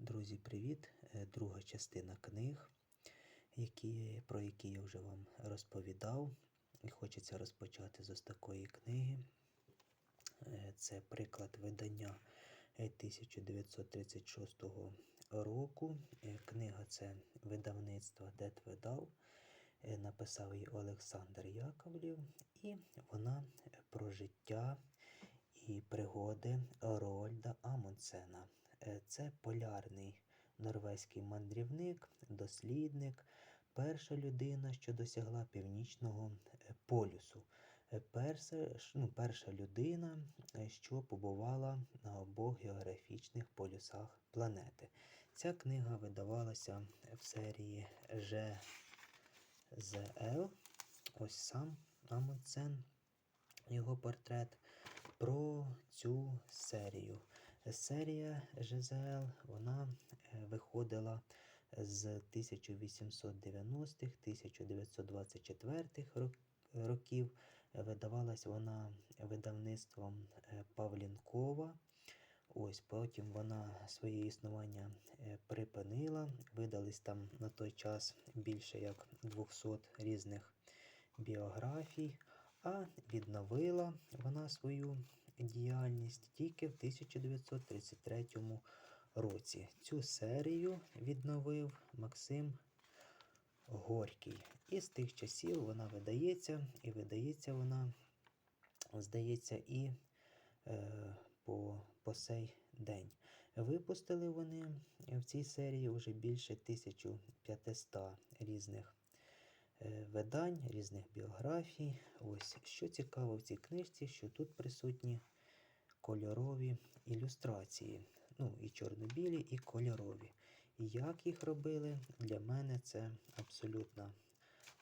Друзі, привіт! Е, Друга частина книг, які, про які я вже вам розповідав. І хочеться розпочати з ось такої книги. Е, Це приклад видання е, 1936 року. Е, Книга це видавництво Дед видав. Написав її Олександр Яковлів, і вона про життя і пригоди Рольда Амундсена. Е, Це полярний норвезький мандрівник, дослідник, перша людина, що досягла північного е, полюсу. Е, Перша, ну, перша людина, що побувала на обох географічних полюсах планети. Ця книга видавалася в серії ЖЗЛ. Ось сам Амундсен, його портрет про цю серію. Серія ЖЗЛ вона е, виходила з 1890-х, 1924 рок- років. Видавалась вона видавництвом е, Павлінкова. Ось потім вона своє існування е, припинила. Видались там на той час більше як 200 різних біографій, а відновила вона свою діяльність тільки в 1933 році. Цю серію відновив Максим Горький. І з тих часів вона видається, і видається вона, здається, і е, по, по сей день. Випустили вони в цій серії вже більше 1500 різних видань, різних біографій. Ось що цікаво в цій книжці, що тут присутні кольорові ілюстрації. Ну, і чорно-білі, і кольорові. Як їх робили, для мене це абсолютна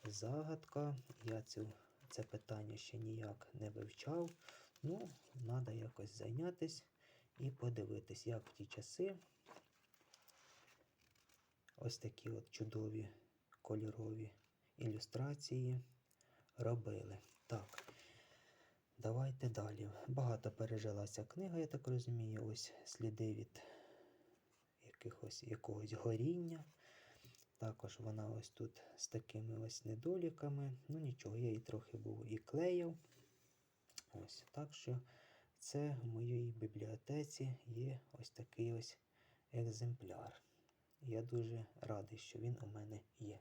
загадка. Я цю, це питання ще ніяк не вивчав. Ну, треба якось зайнятися і подивитись, як в ті часи ось такі от чудові кольорові ілюстрації робили. Так, давайте далі. Багато пережилася книга, я так розумію. Ось сліди від якихось, якогось горіння. Також вона ось тут з такими ось недоліками. Ну нічого, я її трохи був і клеїв. Ось так що це в моїй бібліотеці є ось такий ось екземпляр. Я дуже радий, що він у мене є.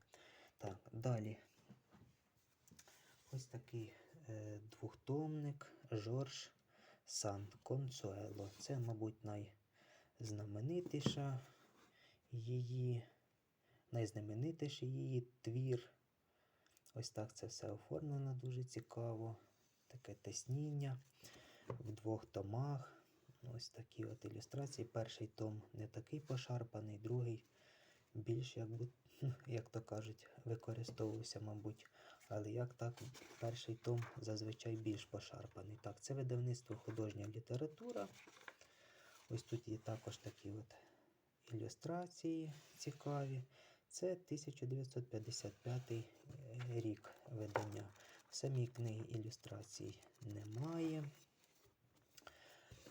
Так, далі. Ось такий е, двохтомник Жорж Сан Консуело. Це, мабуть, найзнаменитіша її, найзнаменитіший її твір. Ось так це все оформлено дуже цікаво. Таке тисніння в двох томах. Ось такі от ілюстрації. Перший том не такий пошарпаний, другий більш, як, би, як то кажуть, використовувався, мабуть. Але як так, перший том зазвичай більш пошарпаний. Так, це видавництво художня література. Ось тут є також такі от ілюстрації цікаві. Це 1955 рік видання. В самій книгі ілюстрацій немає.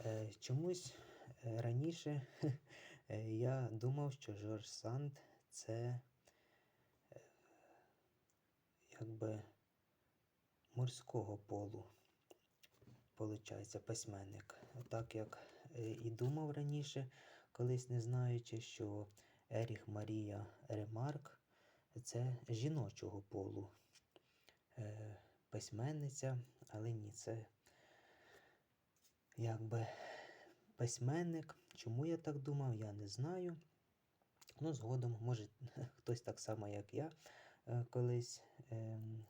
Е, Чомусь е, раніше е, я думав, що Жорж Санд це е, якби морського полу, получається, письменник. Так як е, і думав раніше, колись не знаючи, що Еріх Марія Ремарк це жіночого полу е, письменниця, але ні, це якби письменник. Чому я так думав, я не знаю. Ну, згодом, може, хтось так само, як я, е, колись ем,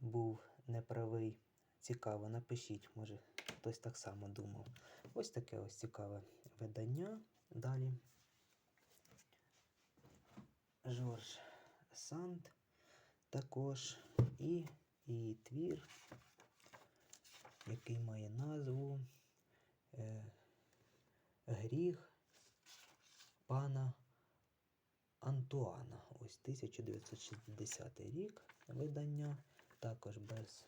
був неправий. Цікаво, напишіть, може, хтось так само думав. Ось таке ось цікаве видання. Далі. Жорж Санд також і, і твір, який має назву е, Гріх Ось 1960 рік видання, також без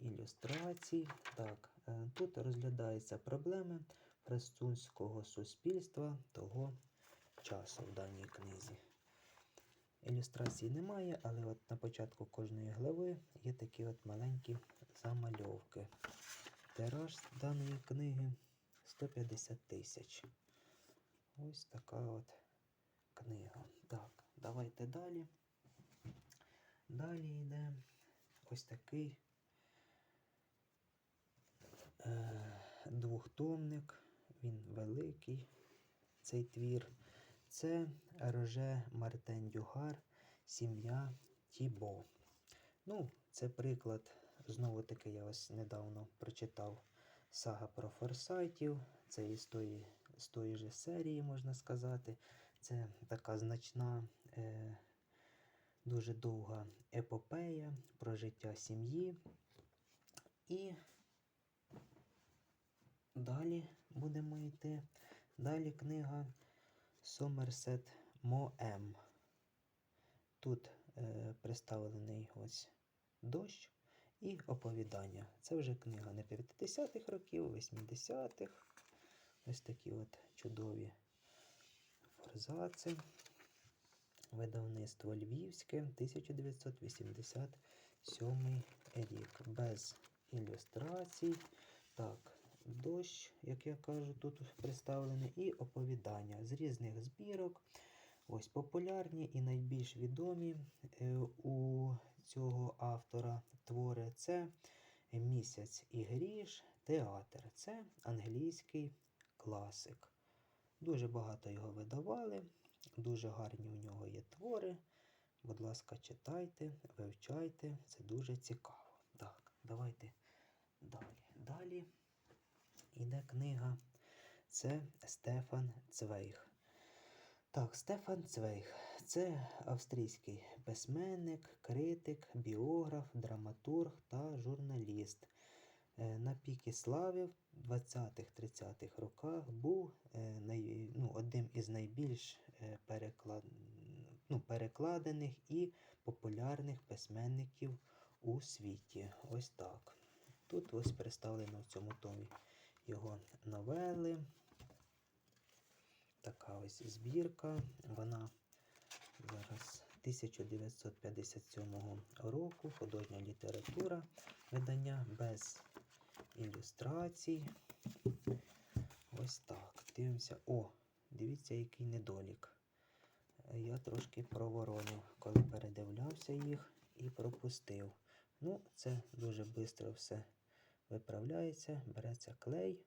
ілюстрацій. Так, е, тут розглядаються проблеми пресунського суспільства того часу в даній книзі. Ілюстрацій немає, але от на початку кожної глави є такі от маленькі замальовки. Тираж даної книги 150 тисяч. Ось така от книга. Так, давайте далі. Далі йде ось такий е, двохтомник. Він великий, цей твір. Це Роже Мартен Дюгар, сім'я Тібо. Ну, це приклад, знову таки, я ось недавно прочитав сага про форсайтів. Це із тої, з тої же серії, можна сказати. Це така значна, е, дуже довга епопея про життя сім'ї. І далі будемо йти. Далі книга Сомерсет Моем. Тут е, представлений ось дощ і оповідання. Це вже книга не 50-х років, 80-х. Ось такі от чудові форзаци. Видавництво Львівське, 1987 рік. Без ілюстрацій. Так, дощ, як я кажу, тут представлений, і оповідання з різних збірок. Ось популярні і найбільш відомі е, у цього автора твори це Місяць і гріш, театр. Це англійський класик. Дуже багато його видавали, дуже гарні у нього є твори. Будь ласка, читайте, вивчайте, це дуже цікаво. Так, давайте далі. Далі іде книга. Це Стефан Цвейг. Так, Стефан Цвейг це австрійський письменник, критик, біограф, драматург та журналіст. Е, На піки слави в 20-30-х роках був е, ну, одним із найбільш переклад, ну, перекладених і популярних письменників у світі. Ось так. Тут ось представлено в цьому томі його новели. Така ось збірка. Вона зараз 1957 року. Художня література. Видання без ілюстрацій. Ось так. Дивимося. О, дивіться, який недолік. Я трошки проворонив, коли передивлявся їх і пропустив. Ну, це дуже швидко все виправляється. Береться клей.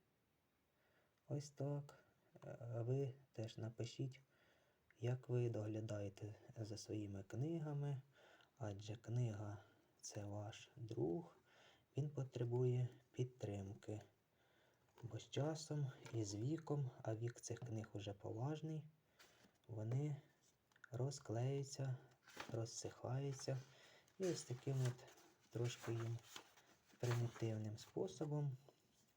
Ось так. А ви теж напишіть, як ви доглядаєте за своїми книгами, адже книга це ваш друг, він потребує підтримки. З часом і з віком, а вік цих книг уже поважний, вони розклеються, розсихаються. І ось таким от трошки їм примітивним способом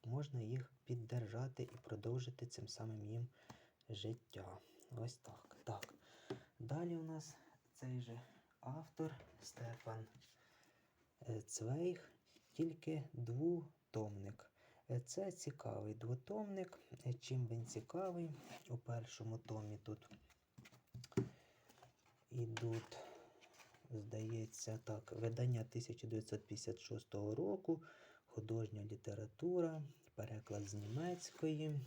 можна їх піддержати і продовжити цим самим їм життя. Ось так. Так. Далі у нас цей же автор Стефан е, Цвейг, тільки двотомник. Це цікавий двотомник. Чим він цікавий? У першому томі тут ідуть, здається, так, видання 1956 року, художня література, переклад з німецької.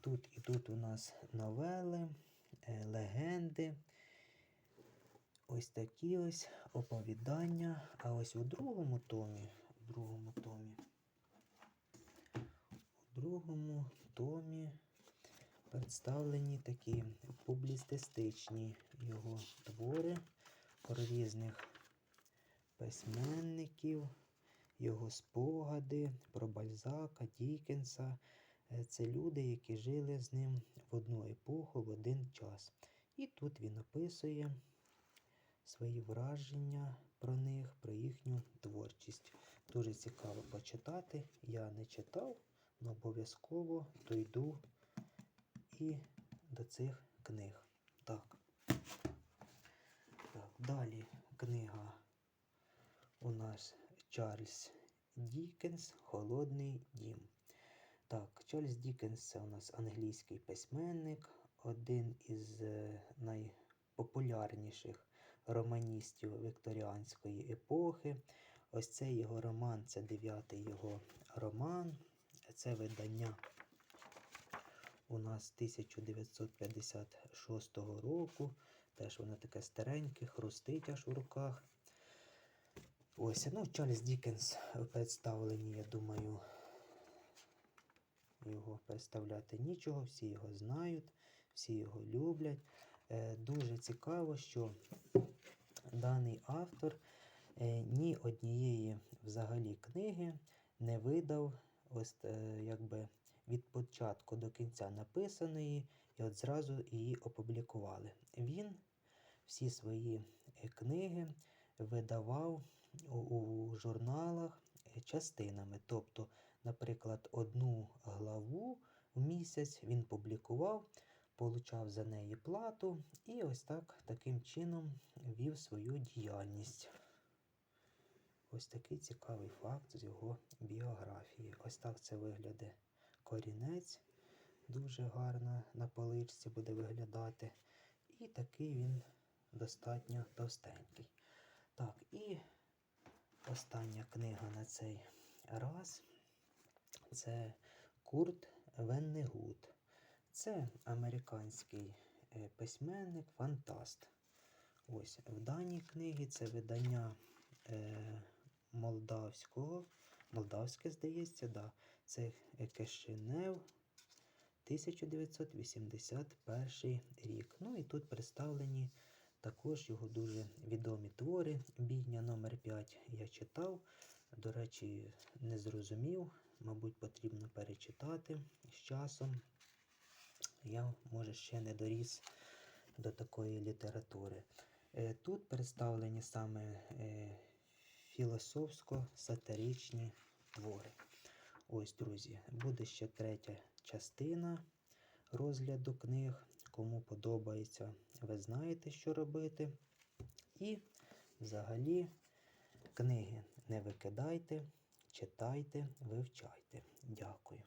Тут і тут у нас новели, е, легенди. Ось такі ось оповідання. А ось у другому томі, у другому томі, другому томі представлені такі публістистичні його твори про різних письменників, його спогади про Бальзака, Дікенса. Е, Це люди, які жили з ним в одну епоху, в один час. І тут він описує свої враження про них, про їхню творчість. Дуже цікаво почитати. Я не читав, обов'язково дойду і до цих книг. Так. так. Далі книга у нас Чарльз Дікенс Холодний дім. Так, Чарльз Дікенс це у нас англійський письменник, один із е, найпопулярніших романістів вікторіанської епохи. Ось цей його роман, це дев'ятий його роман. Це видання у нас 1956 року. Теж воно таке стареньке, хрустить аж у руках. Ось, ну, Чарльз Дікенс в представленні, я думаю, його представляти нічого, всі його знають, всі його люблять. Е, Дуже цікаво, що даний автор е, ні однієї взагалі книги не видав ось е, якби від початку до кінця написаної, і от зразу її опублікували. Він всі свої е, книги видавав у, у журналах е, частинами. Тобто, наприклад, одну главу в місяць він публікував, получав за неї плату і ось так таким чином вів свою діяльність. Ось такий цікавий факт з його біографії. Ось так це виглядає корінець. Дуже гарно на поличці буде виглядати. І такий він достатньо товстенький. Так, і остання книга на цей раз це Курт Веннегут. Це американський е, письменник, фантаст. Ось в даній книгі це видання е, молдавського, молдавське, здається, да. це Кишинев 1981 рік. Ну і тут представлені також його дуже відомі твори. Бійня номер 5 я читав. До речі, не зрозумів. Мабуть, потрібно перечитати з часом. Я, може, ще не доріс до такої літератури. Е, Тут представлені саме е, філософсько-сатиричні твори. Ось, друзі, буде ще третя частина розгляду книг. Кому подобається, ви знаєте, що робити. І взагалі книги не викидайте, читайте, вивчайте. Дякую.